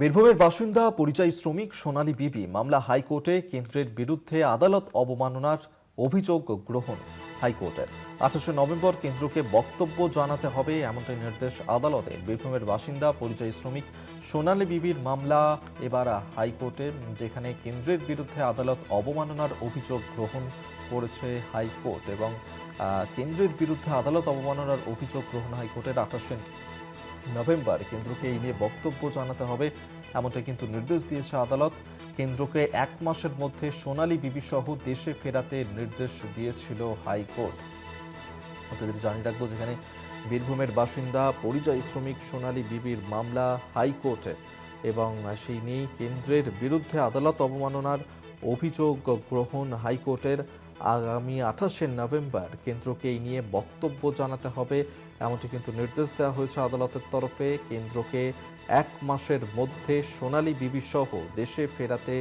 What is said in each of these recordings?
বীরভূমের বাসিন্দা পরিযায়ী শ্রমিক সোনালী বিবি মামলা হাইকোর্টে কেন্দ্রের বিরুদ্ধে আদালত অবমাননার অভিযোগ গ্রহণ হাইকোর্টের। আঠাশে নভেম্বর কেন্দ্রকে বক্তব্য জানাতে হবে এমনটাই নির্দেশ আদালতে বীরভূমের বাসিন্দা পরিযায়ী শ্রমিক সোনালী বিবির মামলা এবার হাইকোর্টে যেখানে কেন্দ্রের বিরুদ্ধে আদালত অবমাননার অভিযোগ গ্রহণ করেছে হাইকোর্ট এবং কেন্দ্রের বিরুদ্ধে আদালত অবমাননার অভিযোগ গ্রহণ হাইকোর্টের আঠাশে নভেম্বর। কেন্দ্রকে এই নিয়ে বক্তব্য জানাতে হবে। এমনটা কিন্তু নির্দেশ দিয়েছে আদালত। কেন্দ্রকে এক মাসের মধ্যে সোনালী বিবি সহ দেশে ফেরাতে নির্দেশ দিয়েছিল হাইকোর্ট। আপনাদের জানিয়ে রাখব যেখানে বীরভূমের বাসিন্দা, পরিযায়ী শ্রমিক সোনালী বিবির মামলা হাইকোর্টে এবং সেই নিয়েই কেন্দ্রের বিরুদ্ধে আদালত অবমাননার অভিযোগ গ্রহণ হাইকোর্টের। আগামী আঠাশে নভেম্বর কেন্দ্রকে এই নিয়ে বক্তব্য জানাতে হবে। এমনটি কিন্তু নির্দেশ দেওয়া হয়েছে আদালতের তরফে। কেন্দ্রকে এক মাসের মধ্যে সোনালী বিবি সহ দেশে ফেরাতে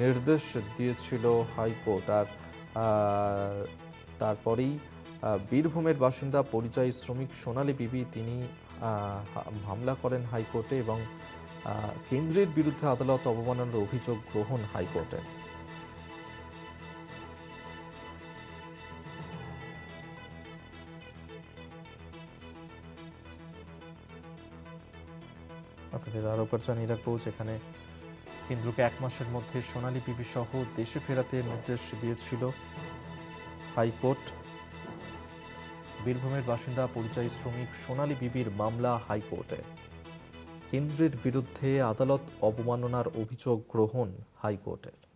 নির্দেশ দিয়েছিল হাইকোর্ট। আর তারপরেই বীরভূমের বাসিন্দা পরিযায়ী শ্রমিক সোনালী বিবি তিনি হামলা করেন হাইকোর্টে এবং কেন্দ্রের বিরুদ্ধে আদালত অবমাননার অভিযোগ গ্রহণ হাইকোর্টে। আপনাদের আরও জানিয়ে রাখব যেখানে কেন্দ্রকে এক মাসের মধ্যে সোনালী পিপি সহ দেশে ফেরাতে নির্দেশ দিয়েছিল হাইকোর্ট। বীরভূমের বাসিন্দা পরিযায়ী শ্রমিক সোনালী বিবির মামলা হাইকোর্টে। কেন্দ্রের বিরুদ্ধে আদালত অবমাননার অভিযোগ গ্রহণ হাইকোর্টের।